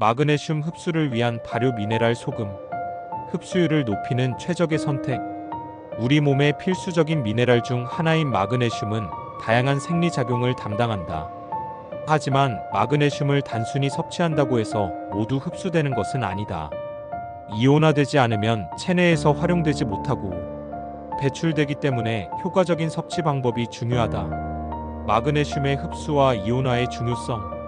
마그네슘 흡수를 위한 발효 미네랄 소금. 흡수율을 높이는 최적의 선택. 우리 몸의 필수적인 미네랄 중 하나인 마그네슘은 다양한 생리작용을 담당한다. 하지만 마그네슘을 단순히 섭취한다고 해서 모두 흡수되는 것은 아니다. 이온화되지 않으면 체내에서 활용되지 못하고 배출되기 때문에 효과적인 섭취 방법이 중요하다. 마그네슘의 흡수와 이온화의 중요성.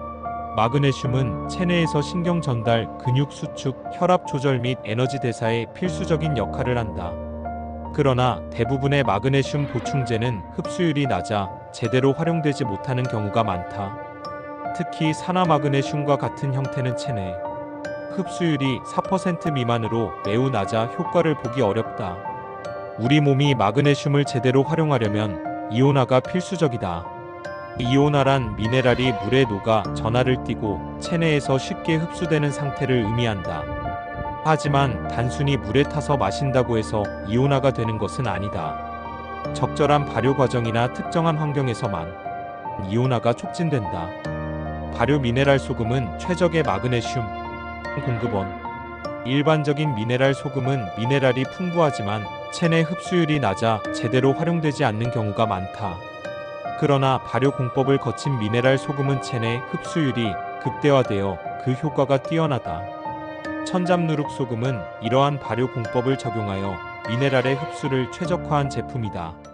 마그네슘은 체내에서 신경 전달, 근육 수축, 혈압 조절 및 에너지 대사에 필수적인 역할을 한다. 그러나 대부분의 마그네슘 보충제는 흡수율이 낮아 제대로 활용되지 못하는 경우가 많다. 특히 산화 마그네슘과 같은 형태는 체내 흡수율이 4% 미만으로 매우 낮아 효과를 보기 어렵다. 우리 몸이 마그네슘을 제대로 활용하려면 이온화가 필수적이다. 이온화란 미네랄이 물에 녹아 전하를 띠고 체내에서 쉽게 흡수되는 상태를 의미한다. 하지만 단순히 물에 타서 마신다고 해서 이온화가 되는 것은 아니다. 적절한 발효 과정이나 특정한 환경에서만 이온화가 촉진된다. 발효 미네랄 소금은 최적의 마그네슘 공급원. 일반적인 미네랄 소금은 미네랄이 풍부하지만 체내 흡수율이 낮아 제대로 활용되지 않는 경우가 많다. 그러나 발효 공법을 거친 미네랄 소금은 체내 흡수율이 극대화되어 그 효과가 뛰어나다. 천잠누룩 소금은 이러한 발효 공법을 적용하여 미네랄의 흡수를 최적화한 제품이다.